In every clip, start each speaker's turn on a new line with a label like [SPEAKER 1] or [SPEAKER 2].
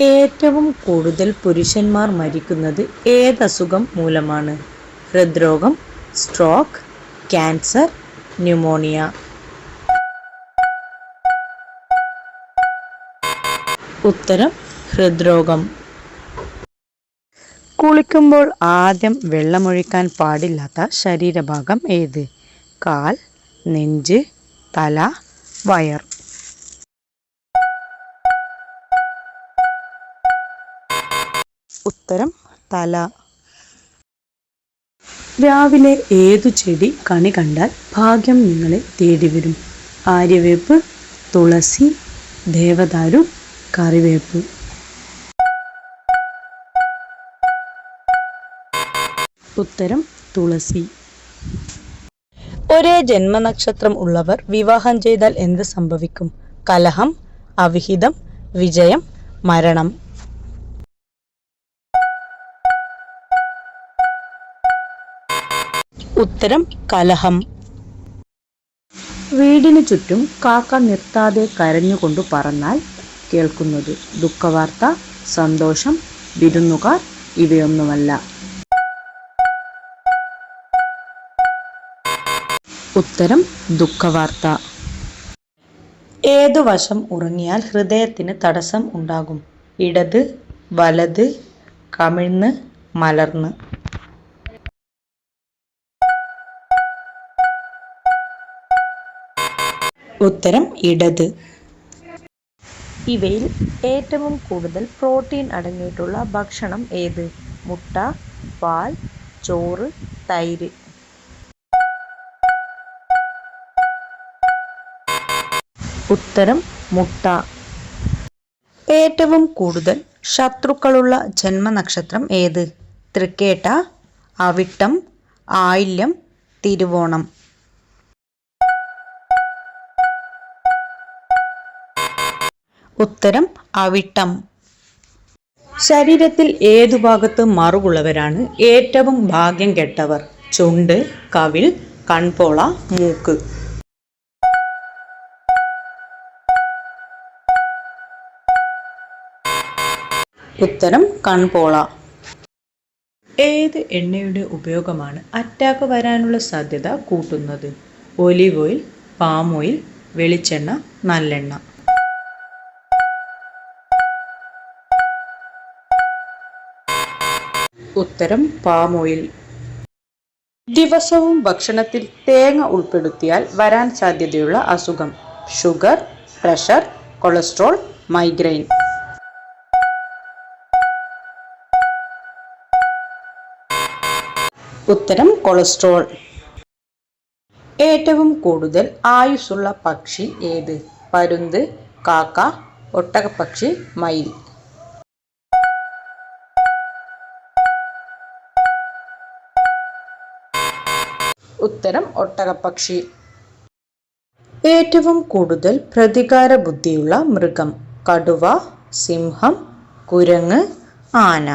[SPEAKER 1] ഏറ്റവും കൂടുതൽ പുരുഷന്മാർ മരിക്കുന്നത് ഏതസുഖം മൂലമാണ്? ഹൃദ്രോഗം സ്ട്രോക്ക് ക്യാൻസർ ന്യൂമോണിയ. ഉത്തരം ഹൃദ്രോഗം. കുളിക്കുമ്പോൾ ആദ്യം വെള്ളമൊഴിക്കാൻ പാടില്ലാത്ത ശരീരഭാഗം ഏത്? കാൽ നെഞ്ച് തല വയർ. ഉത്തരം തല. രാവിലെ ഏതു ചെടി കണി കണ്ടാൽ ഭാഗ്യം നിങ്ങളെ തേടി വരും ആര്യവേപ്പ് തുളസി ദേവദാരു കറിവേപ്പ്. ഉത്തരം തുളസി. ഒരേ ജന്മനക്ഷത്രം ഉള്ളവർ വിവാഹം ചെയ്താൽ എന്ത് സംഭവിക്കും? കലഹം അവിഹിതം വിജയം മരണം. ഉത്തരം കലഹം. വീടിനു ചുറ്റും കാക്ക നിർത്താതെ കരഞ്ഞുകൊണ്ട് പറഞ്ഞാൽ കേൾക്കുന്നത് ദുഃഖവാർത്ത സന്തോഷം വിരുന്നുകാർ ഇവയൊന്നുമല്ല. ഉത്തരം ദുഃഖവാർത്ത. ഏതു വശം ഉറങ്ങിയാൽ ഹൃദയത്തിന് തടസ്സം ഉണ്ടാകും? ഇടത് വലത് കമിഴ്ന്ന് മലർന്ന്. ഉത്തരം ഇടത്. ഇവയിൽ ഏറ്റവും കൂടുതൽ പ്രോട്ടീൻ അടങ്ങിയിട്ടുള്ള ഭക്ഷണം ഏത്? മുട്ട പാൽ ചോറ് തൈര്. ഉത്തരം മുട്ട. ഏറ്റവും കൂടുതൽ ശത്രുക്കളുള്ള ജന്മനക്ഷത്രം ഏത്? തൃക്കേട്ട അവിട്ടം ആയില്യം തിരുവോണം. ഉത്തരം അവിട്ടം. ശരീരത്തിൽ ഏതു ഭാഗത്ത് മറുകുള്ളവരാണ് ഏറ്റവും ഭാഗ്യം കെട്ടവർ? ചുണ്ട് കവിൾ കൺപോള മൂക്ക്. ഉത്തരം കൺപോള. ഏത് എണ്ണയുടെ ഉപയോഗമാണ് അറ്റാക്ക് വരാനുള്ള സാധ്യത കൂട്ടുന്നത്? ഒലിവ് ഓയിൽ പാം ഓയിൽ വെളിച്ചെണ്ണ നല്ലെണ്ണ. ഉത്തരം പാം ഓയിൽ. ദിവസവും ഭക്ഷണത്തിൽ തേങ്ങ ഉൾപ്പെടുത്തിയാൽ വരാൻ സാധ്യതയുള്ള അസുഖം. ഷുഗർ പ്രഷർ കൊളസ്ട്രോൾ മൈഗ്രെയിൻ ഉത്തരം കൊളസ്ട്രോൾ. ഏറ്റവും കൂടുതൽ ആയുസ്സുള്ള പക്ഷി ഏത്? പരുന്ത് കാക്ക ഒട്ടകപ്പക്ഷി മയിൽ. ഉത്തരം ഒട്ടകപ്പക്ഷി. ഏറ്റവും കൂടുതൽ പ്രതികാര ബുദ്ധിയുള്ള മൃഗം കടുവ സിംഹം കുരങ്ങ് ആന.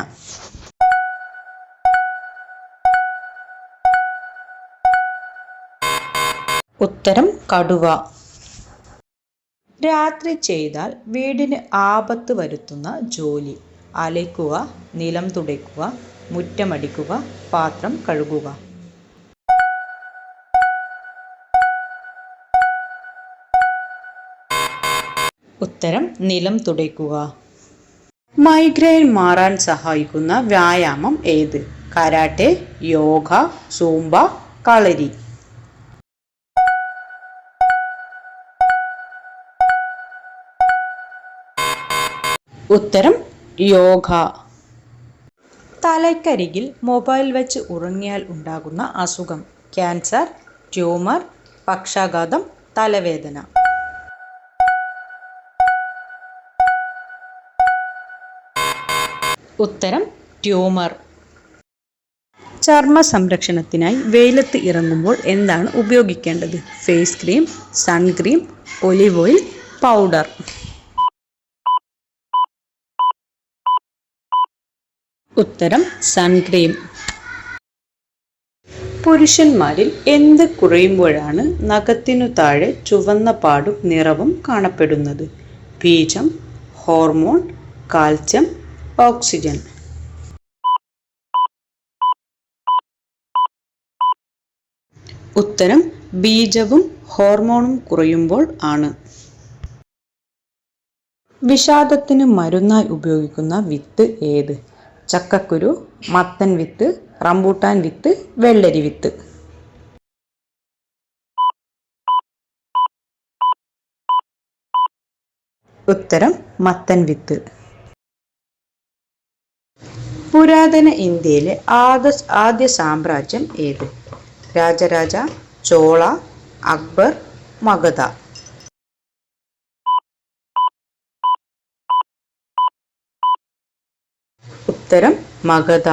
[SPEAKER 1] ഉത്തരം കടുവ. രാത്രി ചെയ്താൽ വീടിന് ആപത്ത് വരുത്തുന്ന ജോലി. അലയ്ക്കുക നിലം തുടയ്ക്കുക മുറ്റമടിക്കുക പാത്രം കഴുകുക. ഉത്തരം നിലം തുടയ്ക്കുക. മൈഗ്രെയിൻ മാറാൻ സഹായിക്കുന്ന വ്യായാമം ഏത്? Karate yoga zumba kalari. ഉത്തരം യോഗ. തലയ്ക്കരികിൽ മൊബൈൽ വെച്ച് ഉറങ്ങിയാൽ ഉണ്ടാകുന്ന അസുഖം ക്യാൻസർ ട്യൂമർ പക്ഷാഘാതം തലവേദന. ഉത്തരം ട്യൂമർ. ചർമ്മ സംരക്ഷണത്തിനായി വെയിലത്ത് ഇറങ്ങുമ്പോൾ എന്താണ് ഉപയോഗിക്കേണ്ടത്? Face cream suncream olive oil powder. ഉത്തരം സൺക്രീം പുരുഷന്മാരിൽ എന്ത് കുറയുമ്പോഴാണ് നഖത്തിനു താഴെ ചുവന്ന പാടും നിറവും കാണപ്പെടുന്നത്? ബീജം ഹോർമോൺ കാൽസ്യം ഓക്സിജൻ. ഉത്തരം ബീജവും ഹോർമോണും കുറയുമ്പോൾ ആണ്. വിഷാദത്തിന് മരുന്നായി ഉപയോഗിക്കുന്ന വിത്ത് ഏത്? ചക്കക്കുരു മത്തൻ വിത്ത് റംബൂട്ടാൻ വിത്ത് വെള്ളരി വിത്ത്. ഉത്തരം മത്തൻ വിത്ത്. പുരാതന ഇന്ത്യയിലെ ആദ്യ ആദ്യ സാമ്രാജ്യം ഏത്? രാജരാജ ചോള അക്ബർ മഗധ. ഉത്തരം മഗധ.